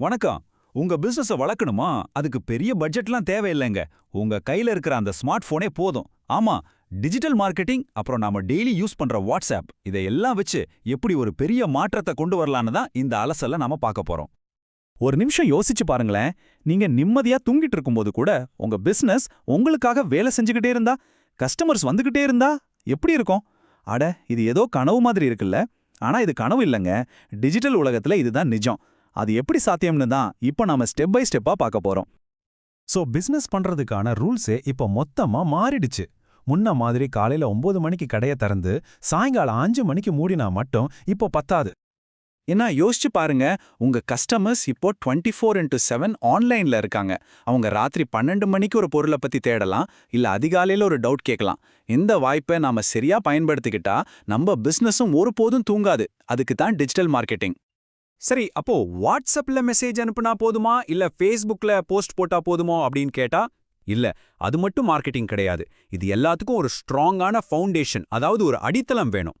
வணக்கம். உங்க பிசினஸ வளர்க்கணுமா? அதுக்கு பெரிய பட்ஜெட்லாம் தேவையில்லைங்க. உங்க கையில இருக்கிற அந்த ஸ்மார்ட் போனே போதும். ஆமா டிஜிட்டல் மார்க்கெட்டிங் அப்புறம் நாம டெய்லி யூஸ் பண்ற வாட்ஸ்அப் இதையெல்லாம் வச்சு எப்படி ஒரு பெரிய மாற்றத்தை கொண்டு வரலான்னு தான் இந்த அலசல்ல நாம பார்க்க போறோம். ஒரு நிமிஷம் யோசிச்சு பாருங்களேன். நீங்க நிம்மதியா தூங்கிட்டு இருக்கும்போது கூட உங்க பிசினஸ் உங்களுக்காக வேலை செஞ்சுக்கிட்டே இருந்தா கஸ்டமர்ஸ் வந்துகிட்டே இருந்தா எப்படி இருக்கும்? அட இது ஏதோ கனவு மாதிரி இருக்குல்ல. ஆனா இது கனவு இல்லைங்க. டிஜிட்டல் உலகத்துல இதுதான் நிஜம். அது எப்படி சாத்தியம்னு தான் இப்போ நாம ஸ்டெப் பை ஸ்டெப்பா பார்க்க போறோம். ஸோ பிசினஸ் பண்றதுக்கான ரூல்ஸே இப்போ மொத்தமா மாறிடுச்சு. முன்ன மாதிரி காலையில ஒன்பது மணிக்கு கடையை திறந்து சாயங்காலம் அஞ்சு மணிக்கு மூடினா மட்டும் இப்போ பத்தாது. ஏன்னா யோசிச்சு பாருங்க உங்க கஸ்டமர்ஸ் இப்போ டுவெண்ட்டி ஃபோர் இன்டூ செவன் ஆன்லைன்ல இருக்காங்க. அவங்க ராத்திரி பன்னெண்டு மணிக்கு ஒரு பொருளை பத்தி தேடலாம் இல்ல அதிகாலையில ஒரு டவுட் கேட்கலாம். இந்த வாய்ப்பை நாம சரியா பயன்படுத்திக்கிட்டா நம்ம பிசினஸும் ஒருபோதும் தூங்காது. அதுக்கு தான் டிஜிட்டல் மார்க்கெட்டிங் சரி அப்போ வாட்ஸ்அப்ல மெசேஜ் அனுப்புனா போதுமா? இல்ல ஃபேஸ்புக்ல போஸ்ட் போட்டா போதுமோ? அப்படின்னு கேட்டா இல்ல அது மட்டும் மார்க்கெட்டிங் கிடையாது. இது எல்லாத்துக்கும் ஒரு ஸ்ட்ராங்கான ஃபவுண்டேஷன் அதாவது ஒரு அடித்தளம் வேணும்.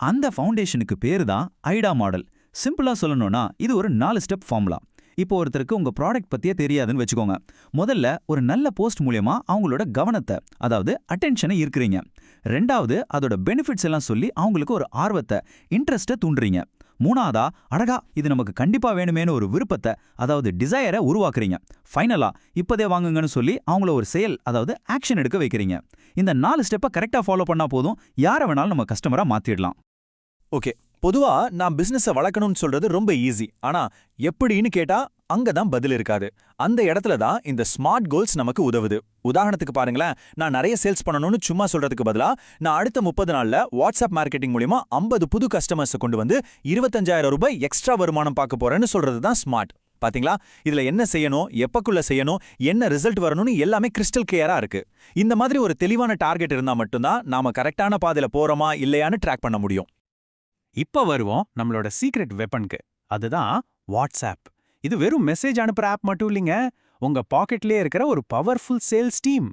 அந்த ஃபவுண்டேஷனுக்கு பேரு தான் ஐடா மாடல். சிம்பிளா சொல்லணும்னா இது ஒரு நாலு ஸ்டெப் ஃபார்முலா. இப்போ ஒருத்தருக்கு உங்க ப்ராடக்ட் பத்தியே தெரியாதுன்னு வச்சுக்கோங்க. முதல்ல ஒரு நல்ல போஸ்ட் மூலியமா அவங்களோட கவனத்தை அதாவது அட்டென்ஷனை இருக்கிறீங்க ரெண்டாவது அதோட பெனிஃபிட்ஸ் எல்லாம் சொல்லி அவங்களுக்கு ஒரு ஆர்வத்தை இன்ட்ரெஸ்ட்டை தூண்டுறீங்க. மூணாவதா அடகா இது நமக்கு கண்டிப்பா வேணுமேனு ஒரு விருப்பத்தை அதாவது டிசையரை உருவாக்குறீங்க. ஃபைனலா இப்பதே வாங்குங்கன்னு சொல்லி அவங்கள ஒரு செயல் அதாவது ஆக்ஷன் எடுக்க வைக்கிறீங்க. இந்த நாலு ஸ்டெப்பை கரெக்டா ஃபாலோ பண்ணா போதும் யாரை வேணாலும் நம்ம கஸ்டமரா மாத்திடலாம். ஓகே பொதுவா நான் பிசினஸ வளர்க்கணும்னு சொல்றது ரொம்ப ஈஸி ஆனா எப்படின்னு கேட்டா அங்க தான் பதில் இருக்காது. அந்த இடத்துல தான் இந்த ஸ்மார்ட் கோல்ஸ் நமக்கு உதவுது. உதாரணத்துக்கு பாருங்களேன் நான் நிறைய சேல்ஸ் பண்ணணும்னு சும்மா சொல்றதுக்கு பதிலா நான் அடுத்த முப்பது நாள்ல வாட்ஸ்அப் மார்க்கெட்டிங் மூலியமா ஐம்பது புது கஸ்டமர்ஸை கொண்டு வந்து இருபத்தஞ்சாயிரம் ரூபாய் எக்ஸ்ட்ரா வருமானம் பார்க்க போறேன்னு சொல்றது தான் ஸ்மார்ட் பாத்தீங்களா? இதுல என்ன செய்யணும்? எப்பக்குள்ள செய்யணும்? என்ன ரிசல்ட் வரணும்னு எல்லாமே கிறிஸ்டல் கிளியரா இருக்கு. இந்த மாதிரி ஒரு தெளிவான டார்கெட் இருந்தா மட்டும்தான் நாம கரெக்டான பாதையில போறோமா இல்லையான்னு ட்ராக் பண்ண முடியும். இப்ப வருவோம் நம்மளோட சீக்ரெட் வெப்பனுக்கு அதுதான் வாட்ஸ்அப் இது வெறும் மெசேஜ் அனுப்புற ஆப் மட்டும் இல்லைங்க. உங்க பாக்கெட்லயே இருக்கிற ஒரு பவர்ஃபுல் சேல்ஸ் டீம்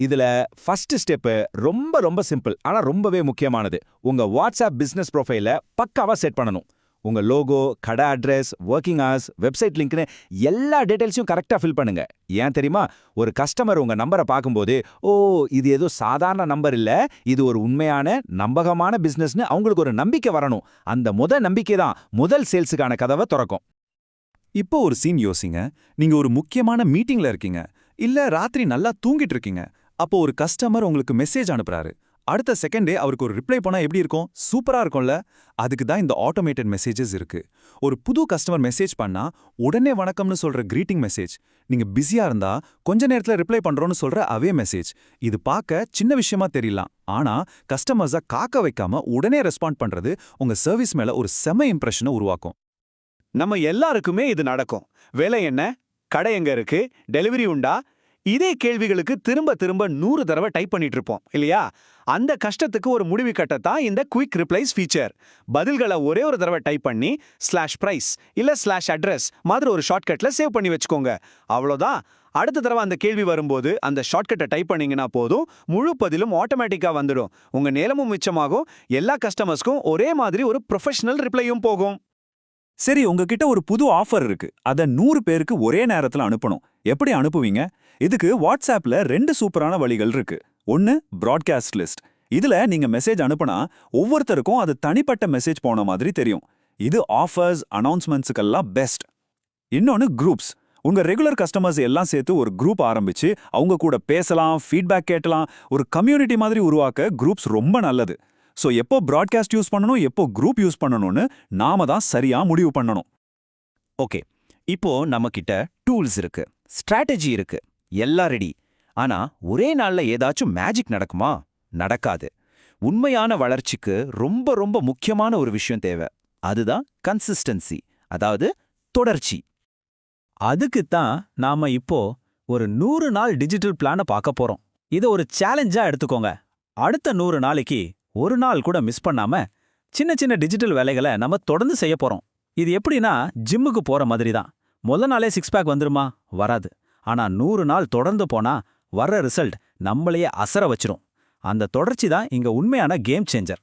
இதுல ஃபர்ஸ்ட் ஸ்டெப் ரொம்ப ரொம்ப சிம்பிள் ஆனா ரொம்பவே முக்கியமானது. உங்க வாட்ஸ்அப் பிசினஸ் ப்ரொஃபைல பக்காவா செட் பண்ணணும். உங்க லோகோ கடை அட்ரஸ் ஒர்க்கிங் ஹவர்ஸ் வெப்சைட் லிங்க்னு எல்லா டீடைல்ஸையும் கரெக்டாக ஃபில் பண்ணுங்க. ஏன் தெரியுமா? ஒரு கஸ்டமர் உங்க நம்பரை பார்க்கும்போது ஓ இது ஏதோ சாதாரண நம்பர் இல்ல. இது ஒரு உண்மையான நம்பகமான பிசினஸ்னு அவங்களுக்கு ஒரு நம்பிக்கை வரணும். அந்த முத நம்பிக்கை தான் முதல் சேல்ஸுக்கான கதவை திறக்கும். இப்போ ஒரு சீன் யோசிங்க. நீங்க ஒரு முக்கியமான மீட்டிங்ல இருக்கீங்க. இல்ல ராத்திரி நல்லா தூங்கிட்டு இருக்கீங்க. அப்போ ஒரு கஸ்டமர் உங்களுக்கு மெசேஜ் அனுப்புறாரு. அடுத்த செகண்டே அவருக்கு ஒரு ரிப்ளை பண்ணா எப்படி இருக்கும்? சூப்பரா இருக்கும்ல. அதுக்கு தான் இந்த ஆட்டோமேட்டட் மெசேஜஸ் இருக்கு. ஒரு புது கஸ்டமர் மெசேஜ் பண்ணா உடனே வணக்கம்னு சொல்ற கிரீட்டிங் மெசேஜ் நீங்க பிஸியா இருந்தா கொஞ்ச நேரத்துல ரிப்ளை பண்றோம்னு சொல்ற அவே மெசேஜ் இது பார்க்க சின்ன விஷயமா தெரியலாம். ஆனா கஸ்டமர்ஸ காக்க வைக்காம உடனே ரெஸ்பாண்ட் பண்றது உங்க சர்வீஸ் மேல ஒரு செம இம்ப்ரெஷனை உருவாக்கும். நம்ம எல்லாருக்குமே இது நடக்கும். விலை என்ன? கடை எங்க இருக்கு? டெலிவரி உண்டா? இதே கேள்விகளுக்கு திரும்ப திரும்ப நூறு தடவை டைப் பண்ணிட்டு இருப்போம் இல்லையா? அந்த கஷ்டத்துக்கு ஒரு முடிவு கட்டத்தான் இந்த குயிக் ரிப்ளைஸ் ஃபீச்சர் பதில்களை ஒரே ஒரு தடவை டைப் பண்ணி ஸ்லாஷ் பிரைஸ் இல்ல ஸ்லாஷ் அட்ரஸ் மாதிரி ஒரு ஷார்ட்கட்ல சேவ் பண்ணி வச்சுக்கோங்க. அவ்வளோதான். அடுத்த தடவை அந்த கேள்வி வரும்போது அந்த ஷார்ட்கட்டை டைப் பண்ணீங்கன்னா போதும். முழு பதிலும் ஆட்டோமேட்டிக்கா வந்துடும். உங்க நேரமும் மிச்சமாகும். எல்லா கஸ்டமர்ஸ்க்கும் ஒரே மாதிரி ஒரு ப்ரொஃபஷனல் ரிப்ளையும் போகும். சரி உங்ககிட்ட ஒரு புது ஆஃபர் இருக்கு. அத நூறு பேருக்கு ஒரே நேரத்துல அனுப்பணும். எப்படி அனுப்புவீங்க? இதுக்கு வாட்ஸ்அப்ல ரெண்டு சூப்பரான வழிகள் இருக்கு. ஒன்னு ப்ராட்காஸ்ட் லிஸ்ட் இதுல நீங்க மெசேஜ் அனுப்புனா ஒவ்வொருத்தருக்கும் அது தனிப்பட்ட மெசேஜ் போன மாதிரி தெரியும். இது ஆஃபர்ஸ் அனௌன்ஸ்மெண்ட்ஸுக்கெல்லாம் பெஸ்ட் இன்னொன்னு குரூப்ஸ் உங்க ரெகுலர் கஸ்டமர்ஸ் எல்லாம் சேர்த்து ஒரு குரூப் ஆரம்பிச்சு அவங்க கூட பேசலாம் ஃபீட்பேக் கேட்டலாம் ஒரு கம்யூனிட்டி மாதிரி உருவாக்க குரூப்ஸ் ரொம்ப நல்லது. ஸோ எப்போ ப்ராட்காஸ்ட் யூஸ் பண்ணணும் எப்போ குரூப் யூஸ் பண்ணணும்னு நாம தான் சரியா முடிவு பண்ணணும். ஓகே இப்போ நம்ம கிட்ட டூல்ஸ் இருக்கு ஸ்ட்ராட்டஜி இருக்கு எல்லாம் ரெடி ஆனா ஒரே நாள்ல ஏதாச்சும் மேஜிக் நடக்குமா? நடக்காது. உண்மையான வளர்ச்சிக்கு ரொம்ப ரொம்ப முக்கியமான ஒரு விஷயம் தேவை. அதுதான் கன்சிஸ்டன்சி அதாவது தொடர்ச்சி. அதுக்கு தான் நாம இப்போ ஒரு நூறு நாள் டிஜிட்டல் பிளானை பார்க்க போறோம். இதை ஒரு சேலஞ்சா எடுத்துக்கோங்க. அடுத்த நூறு நாளைக்கு ஒரு நாள் கூட மிஸ் பண்ணாம சின்ன சின்ன டிஜிட்டல் வேலைகளை நம்ம தொடர்ந்து செய்ய போறோம். இது எப்படின்னா ஜிம்முக்கு போற மாதிரி தான் முதல் நாளே சிக்ஸ் பேக் வந்துருமா? வராது. ஆனா நூறு நாள் தொடர்ந்து போனா வர்ற ரிசல்ட் நம்மளையே அசர வச்சிரும். அந்த தொடர்ச்சி தான் இங்க உண்மையான கேம் சேஞ்சர்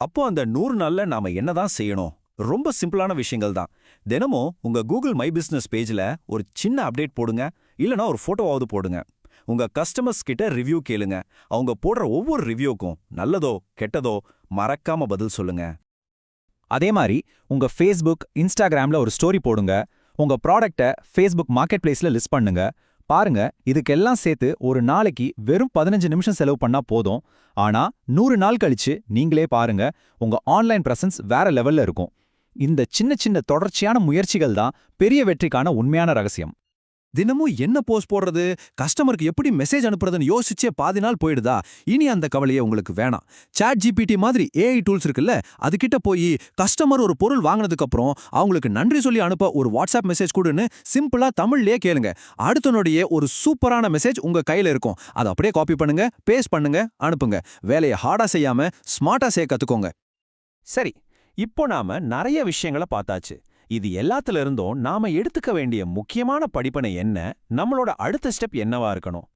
அப்போ அந்த நூறு நாள்ல நாம என்னதான் செய்யணும்? ரொம்ப சிம்பிளான விஷயங்கள் தான். தினமும் உங்க கூகுள் மை பிசினஸ் பேஜ்ல ஒரு சின்ன அப்டேட் போடுங்க. இல்லனா ஒரு போட்டோவாவது போடுங்க. உங்க கஸ்டமர்ஸ் கிட்ட ரிவ்யூ கேளுங்க. அவங்க போடுற ஒவ்வொரு ரிவ்யூக்கும் நல்லதோ கெட்டதோ மறக்காம பதில் சொல்லுங்க. அதே மாதிரி உங்க ஃபேஸ்புக் இன்ஸ்டாகிராம்ல ஒரு ஸ்டோரி போடுங்க. உங்க ப்ராடக்ட்டை ஃபேஸ்புக் மார்க்கெட் பிளேஸ்ல லிஸ்ட் பண்ணுங்க. பாருங்க இதுக்கெல்லாம் சேர்த்து ஒரு நாளைக்கு வெறும் பதினஞ்சு நிமிஷம் செலவு பண்ணா போதும். ஆனா நூறு நாள் கழிச்சு நீங்களே பாருங்க உங்க ஆன்லைன் பிரசன்ஸ் வேற லெவல்ல இருக்கும். இந்த சின்ன சின்ன தொடர்ச்சியான முயற்சிகள் தான் பெரிய வெற்றிக்கான உண்மையான ரகசியம். தினமும் என்ன போஸ்ட் போடுறது? கஸ்டமருக்கு எப்படி மெசேஜ் அனுப்புறதுன்னு யோசிச்சே பாதி நாள் போயிடுதா? இனி அந்த கவலையே உங்களுக்கு வேணாம். சாட் ஜிபிடி மாதிரி ஏஐ டூல்ஸ் இருக்குல்ல அதுகிட்ட போய் கஸ்டமர் ஒரு பொருள் வாங்கினதுக்கப்புறம் அவங்களுக்கு நன்றி சொல்லி அனுப்ப ஒரு வாட்ஸ்அப் மெசேஜ் கொடுன்னு சிம்பிளா தமிழ்லயே கேளுங்க. அடுத்த நொடியே ஒரு சூப்பரான மெசேஜ் உங்க கையில இருக்கும். அதை அப்படியே காப்பி பண்ணுங்க பேஸ்ட் பண்ணுங்க அனுப்புங்க. வேலையை ஹார்டா செய்யாம ஸ்மார்ட்டா செய்ய கத்துக்கோங்க. சரி இப்போ நாம நிறைய விஷயங்களை பார்த்தாச்சு. இது எல்லாத்துல இருந்தும் நாம எடுத்துக்க வேண்டிய முக்கியமான படிப்பனை என்ன? நம்மளோட அடுத்த ஸ்டெப் என்னவா இருக்கணும்?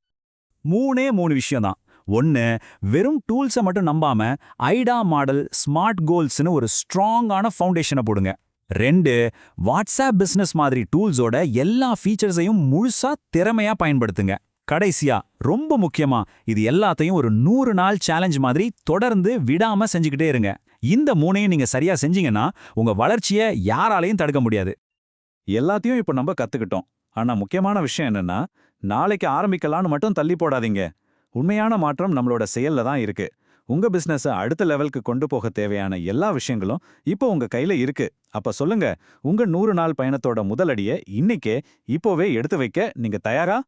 மூணே மூணு விஷயம் தான் ஒன்று வெறும் டூல்ஸை மட்டும் நம்பாம ஐடா மாடல் ஸ்மார்ட் கோல்ஸ்னு ஒரு ஸ்ட்ராங்கான ஃபவுண்டேஷனை போடுங்க. ரெண்டு வாட்ஸ்அப் பிசினஸ் மாதிரி டூல்ஸோட எல்லா ஃபீச்சர்ஸையும் முழுசா திறமையா பயன்படுத்துங்க. கடைசியா ரொம்ப முக்கியமா இது எல்லாத்தையும் ஒரு நூறு நாள் சேலஞ்ச் மாதிரி தொடர்ந்து விடாம செஞ்சுக்கிட்டே இருங்க. இந்த மூணையும் நீங்க சரியா செஞ்சீங்கன்னா உங்க வளர்ச்சியை யாராலையும் தடுக்க முடியாது. எல்லாத்தையும் இப்போ நம்ம கத்துக்கிட்டோம். ஆனா முக்கியமான விஷயம் என்னன்னா நாளைக்கு ஆரம்பிக்கலாம்னு மட்டும் தள்ளி போடாதீங்க. உண்மையான மாற்றம் நம்மளோட செயல்ல தான் இருக்கு. உங்க பிசினஸ அடுத்த லெவலுக்கு கொண்டு போக தேவையான எல்லா விஷயங்களும் இப்போ உங்க கையில இருக்கு. அப்ப சொல்லுங்க உங்க நூறு நாள் பயணத்தோட முதலடியை இன்னைக்கே இப்போவே எடுத்து வைக்க நீங்க தயாரா?